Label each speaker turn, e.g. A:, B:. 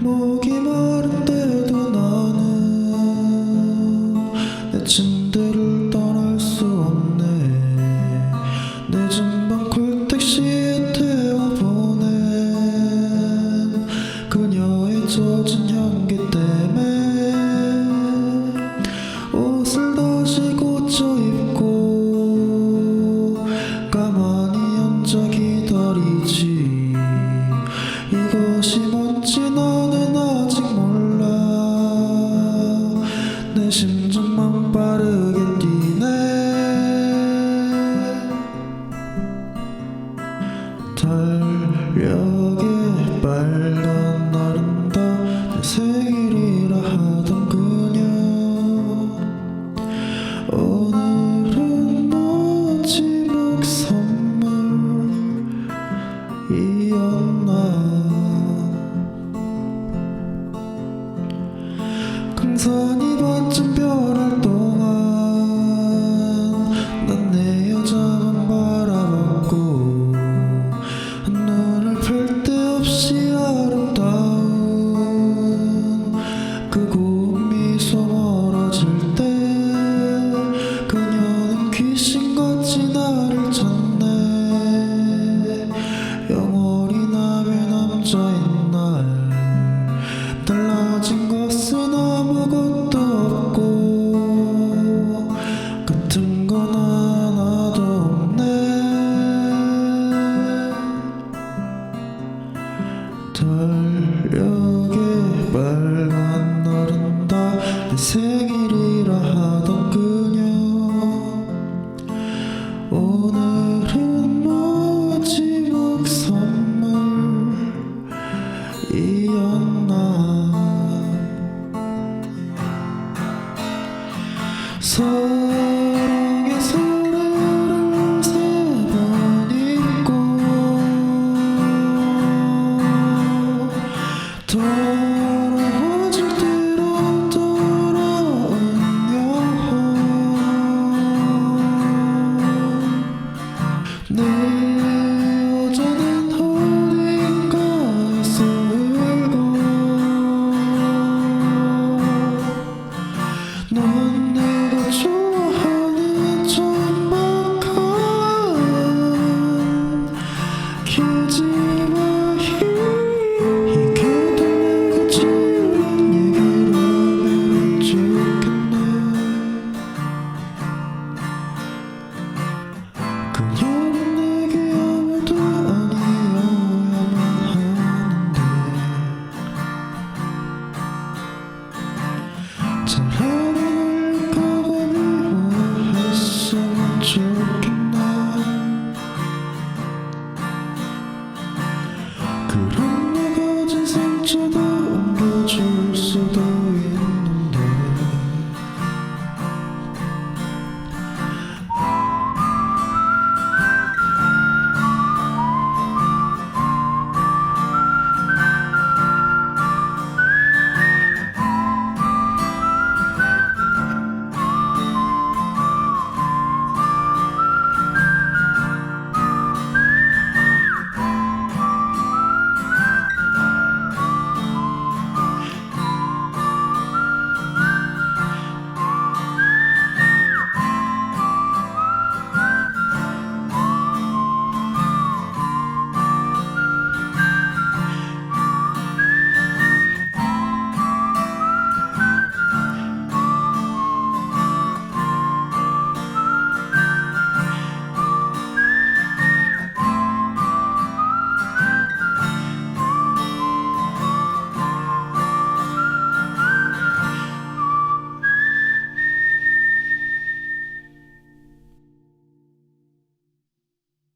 A: 목이 점점만 빠르게 뛰네. 달력에 빨간 날은 다내 생일이라 하던 그녀. 오늘은 마지막 선물이었나. 강산이 달력에 빨간 날은 다 생일이라 하던 그녀. 오늘은 마지막 선물이었나? 넌 내가 좋아하는 천박한 길지마 이게 다 내가 지른 얘기로 하면 겠 네. 그녀는 내게 아무도 아야 마한데, 사랑